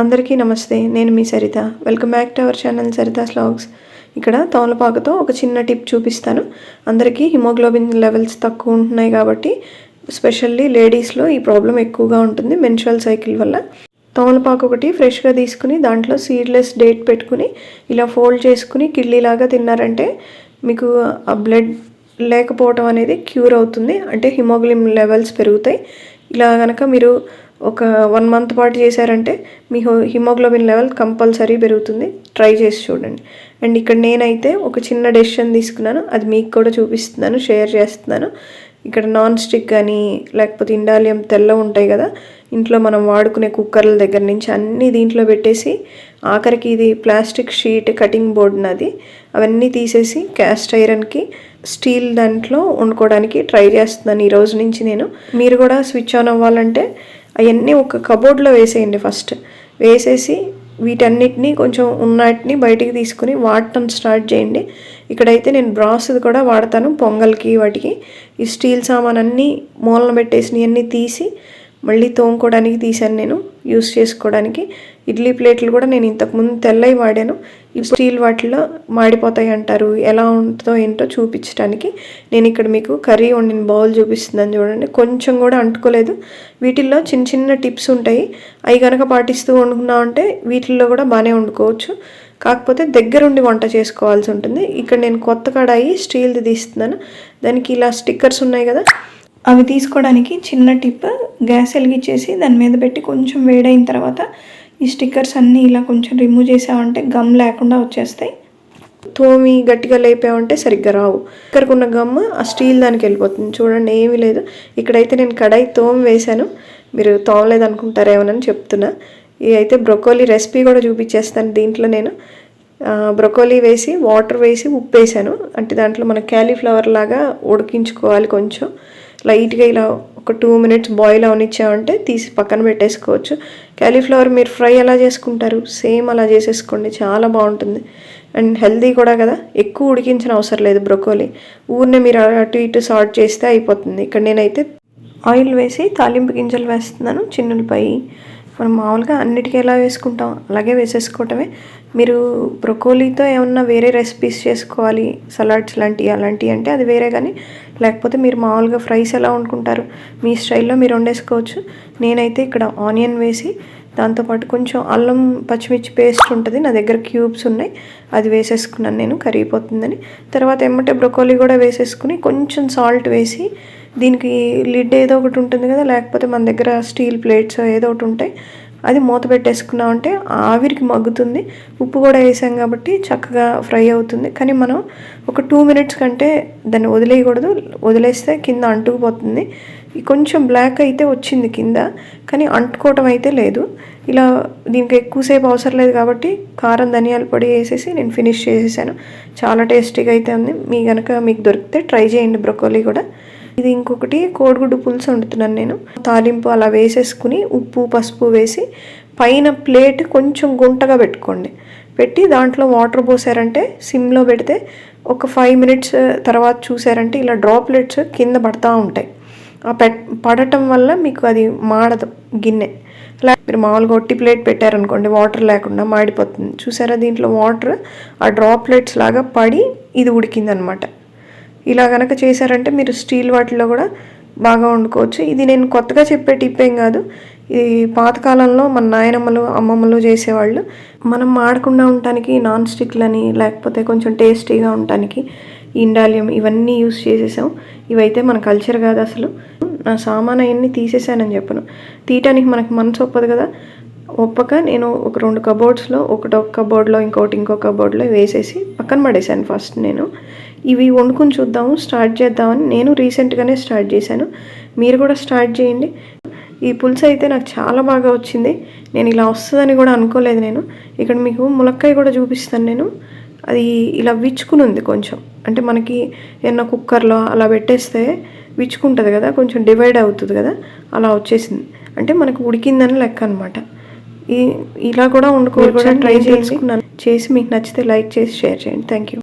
అందరికీ నమస్తే నేను మీ Saritha. Welcome back to our channel Saritha vlogs ఇక్కడ తోమలపాకుతో ఒక చిన్న టిప్ చూపిస్తాను. అందరికీ హిమోగ్లోబిన్ లెవెల్స్ తక్కువ ఉంటున్నాయి కాబట్టి స్పెషల్లీ లేడీస్లో ఈ ప్రాబ్లం ఎక్కువగా ఉంటుంది మెన్షువల్ సైకిల్ వల్ల. తోమలపాకు ఒకటి ఫ్రెష్గా తీసుకుని దాంట్లో సీడ్లెస్ డేట్ పెట్టుకుని ఇలా ఫోల్డ్ చేసుకుని కిళ్ళీలాగా తిన్నారంటే మీకు ఆ బ్లడ్ లేకపోవటం అనేది క్యూర్ అవుతుంది. అంటే హిమోగ్లోబిన్ లెవెల్స్ పెరుగుతాయి. ఇలా కనుక మీరు ఒక వన్ మంత్ పాటు చేశారంటే మీ హిమోగ్లోబిన్ లెవెల్ కంపల్సరీ పెరుగుతుంది. ట్రై చేసి చూడండి. అండ్ ఇక్కడ నేనైతే ఒక చిన్న డెసిషన్ తీసుకున్నాను. అది మీకు కూడా చూపిస్తున్నాను షేర్ చేస్తున్నాను. ఇక్కడ నాన్ స్టిక్ కానీ లేకపోతే ఇండాలియం తెల్ల ఉంటాయి కదా ఇంట్లో మనం వాడుకునే కుక్కర్ల దగ్గర నుంచి అన్నీ దీంట్లో పెట్టేసి ఆఖరికి ఇది ప్లాస్టిక్ షీట్ కటింగ్ బోర్డ్ నాది. అవన్నీ తీసేసి క్యాస్ట్ ఐరన్కి స్టీల్ దాంట్లో వండుకోవడానికి ట్రై చేస్తున్నాను ఈ రోజు నుంచి నేను. మీరు కూడా స్విచ్ ఆన్ అవ్వాలంటే అవన్నీ ఒక కబోర్డ్లో వేసేయండి ఫస్ట్ వేసేసి వీటన్నిటిని కొంచెం ఉన్నటిని బయటికి తీసుకుని వాడటం స్టార్ట్ చేయండి. ఇక్కడైతే నేను బ్రాస్ది కూడా వాడతాను పొంగల్కి వాటికి. ఈ స్టీల్ సామాన్ అన్నీ మూలన పెట్టేసినవి అన్నీ తీసి మళ్ళీ తోముకోవడానికి తీశాను నేను యూస్ చేసుకోవడానికి. ఇడ్లీ ప్లేట్లు కూడా నేను ఇంతకుముందు తెల్లవి వాడాను. ఇప్పుడు స్టీల్ వాటిలో మాడిపోతాయి అంటారు ఎలా ఉంటుందో ఏంటో చూపించడానికి. నేను ఇక్కడ మీకు కర్రీ వండిన బౌల్ చూపిస్తుందని చూడండి. కొంచెం కూడా అంటుకోలేదు. వీటిల్లో చిన్న చిన్న టిప్స్ ఉంటాయి. అవి కనుక పాటిస్తూ వండుకున్నామంటే వీటిల్లో కూడా బాగానే వండుకోవచ్చు. కాకపోతే దగ్గరుండి వంట చేసుకోవాల్సి ఉంటుంది. ఇక్కడ నేను కొత్త కడాయి స్టీల్ది తీస్తున్నాను. దానికి ఇలా స్టిక్కర్స్ ఉన్నాయి కదా అవి తీసుకోవడానికి చిన్న టిప్ గ్యాస్ వెలిగించేసి దాని మీద పెట్టి కొంచెం వేడైన తర్వాత ఈ స్టిక్కర్స్ అన్నీ ఇలా కొంచెం రిమూవ్ చేసామంటే గమ్ లేకుండా వచ్చేస్తాయి. తోమి గట్టిగా లేపామంటే సరిగ్గా రావు. ఇక్కడికి ఉన్న గమ్ ఆ స్టీల్ దానికి వెళ్ళిపోతుంది. చూడండి ఏమీ లేదు. ఇక్కడైతే నేను కడాయి తోమి వేశాను. మీరు తోమలేదు అనుకుంటారేమోనని చెప్తున్నా. ఇది అయితే బ్రొకోలీ రెసిపీ కూడా చూపించేస్తాను దీంట్లో నేను. బ్రొకోలీ వేసి వాటర్ వేసి ఉప్పు వేసాను అంటే దాంట్లో మన క్యాలీఫ్లవర్ లాగా ఉడికించుకోవాలి కొంచెం. లైట్గా ఇలా ఒక టూ మినిట్స్ బాయిల్ అవనిచ్చామంటే తీసి పక్కన పెట్టేసుకోవచ్చు. క్యాలీఫ్లవర్ మీరు ఫ్రై ఎలా చేసుకుంటారు? సేమ్ అలా చేసేసుకోండి. చాలా బాగుంటుంది. అండ్ హెల్దీ కూడా కదా. ఎక్కువ ఉడికించిన అవసరం లేదు బ్రొకోలీ. ఊరినే మీరు అటు ఇటు సార్ట్ చేస్తే అయిపోతుంది. ఇక్కడ నేనైతే ఆయిల్ వేసి తాలింపు గింజలు వేస్తున్నాను చిన్నులపై. మనం మామూలుగా అన్నిటికీ ఎలా వేసుకుంటాం? అలాగే వేసేసుకోవటమే. మీరు బ్రొకోలీతో ఏమన్నా వేరే రెసిపీస్ చేసుకోవాలి సలాడ్స్ లాంటివి అలాంటివి అంటే అది వేరే కానీ లేకపోతే మీరు మామూలుగా ఫ్రైస్ ఎలా వండుకుంటారు? మీ స్టైల్లో మీరు వండేసుకోవచ్చు. నేనైతే ఇక్కడ ఆనియన్ వేసి దాంతోపాటు కొంచెం అల్లం పచ్చిమిర్చి పేస్ట్ ఉంటుంది నా దగ్గర క్యూబ్స్ ఉన్నాయి అది వేసేసుకున్నాను నేను కరిగిపోతుందని. తర్వాత ఎమ్మటే బ్రొకోలీ కూడా వేసేసుకుని కొంచెం సాల్ట్ వేసి దీనికి లిడ్ ఏదో ఒకటి ఉంటుంది కదా లేకపోతే మన దగ్గర స్టీల్ ప్లేట్స్ ఏదో ఒకటి ఉంటాయి అది మూత పెట్టేసుకున్నామంటే ఆవిరికి మగ్గుతుంది. ఉప్పు కూడా వేసాం కాబట్టి చక్కగా ఫ్రై అవుతుంది. కానీ మనం ఒక టూ మినిట్స్ కంటే దాన్ని వదిలేయకూడదు. వదిలేస్తే కింద అంటుకుపోతుంది. కొంచెం బ్లాక్ అయితే వచ్చింది కింద కానీ అంటుకోవటం అయితే లేదు. ఇలా దీనికి ఎక్కువసేపు అవసరం లేదు కాబట్టి కారం ధనియాల పొడి వేసేసి నేను ఫినిష్ చేసేసాను. చాలా టేస్టీగా అయితే ఉంది. మీ కనుక మీకు దొరికితే ట్రై చేయండి. బ్రొకోలీ కూడా. ఇది ఇంకొకటి కోడిగుడ్డు పులుసు వండుతున్నాను నేను. తాలింపు అలా వేసేసుకుని ఉప్పు పసుపు వేసి పైన ప్లేట్ కొంచెం గుంటగా పెట్టుకోండి. పెట్టి దాంట్లో వాటర్ పోసారంటే సిమ్లో పెడితే ఒక ఫైవ్ మినిట్స్ తర్వాత చూసారంటే ఇలా డ్రాప్లెట్స్ కింద పడతా ఉంటాయి. ఆ పెట్ పడటం వల్ల మీకు అది మాడదు గిన్నె. అలా మీరు మామూలుగా ఒట్టి ప్లేట్ పెట్టారనుకోండి వాటర్ లేకుండా మాడిపోతుంది. చూసారా దీంట్లో వాటర్ ఆ డ్రాప్లెట్స్ లాగా పడి ఇది ఉడికిందనమాట. ఇలా కనుక చేశారంటే మీరు స్టీల్ వాటిలో కూడా బాగా వండుకోవచ్చు. ఇది నేను కొత్తగా చెప్పే టిప్ ఏం కాదు. ఇది పాతకాలంలో మన నాయనమ్మలు అమ్మమ్మలు చేసేవాళ్ళు మనం మాడకుండా ఉండటానికి నాన్ స్టిక్లని లేకపోతే కొంచెం టేస్టీగా ఉండటానికి ఇండాలియం ఇవన్నీ యూస్ చేసేసాం. ఇవైతే మన కల్చర్ కాదు అసలు. నా సామాన్ అవన్నీ తీసేసానని చెప్పను. తీయటానికి మనకు మనసు ఒప్పదు కదా. ఒప్పక నేను ఒక రెండు కబోర్డ్స్లో ఒకటి ఒక కబోర్డ్లో ఇంకోటి ఇంకో కబోర్డ్లో వేసేసి పక్కన పడేసాను ఫస్ట్ నేను. ఇవి వండుకుని చూద్దాము స్టార్ట్ చేద్దామని. నేను రీసెంట్గానే స్టార్ట్ చేశాను. మీరు కూడా స్టార్ట్ చేయండి. ఈ పులుసు అయితే నాకు చాలా బాగా వచ్చింది. నేను ఇలా వస్తుందని కూడా అనుకోలేదు నేను. ఇక్కడ మీకు ములక్కాయ కూడా చూపిస్తాను నేను. అది ఇలా విచ్చుకుని ఉంది కొంచెం. అంటే మనకి ఏమన్నా కుక్కర్లో అలా పెట్టేస్తే విచ్చుకుంటుంది కదా కొంచెం డివైడ్ అవుతుంది కదా అలా వచ్చేసింది. అంటే మనకు ఉడికిందని లెక్క అనమాట ఈ ఇలా కూడా వండుకోవచ్చు. ట్రై చేసుకున్నాను చేసి మీకు నచ్చితే లైక్ చేసి షేర్ చేయండి. Thank you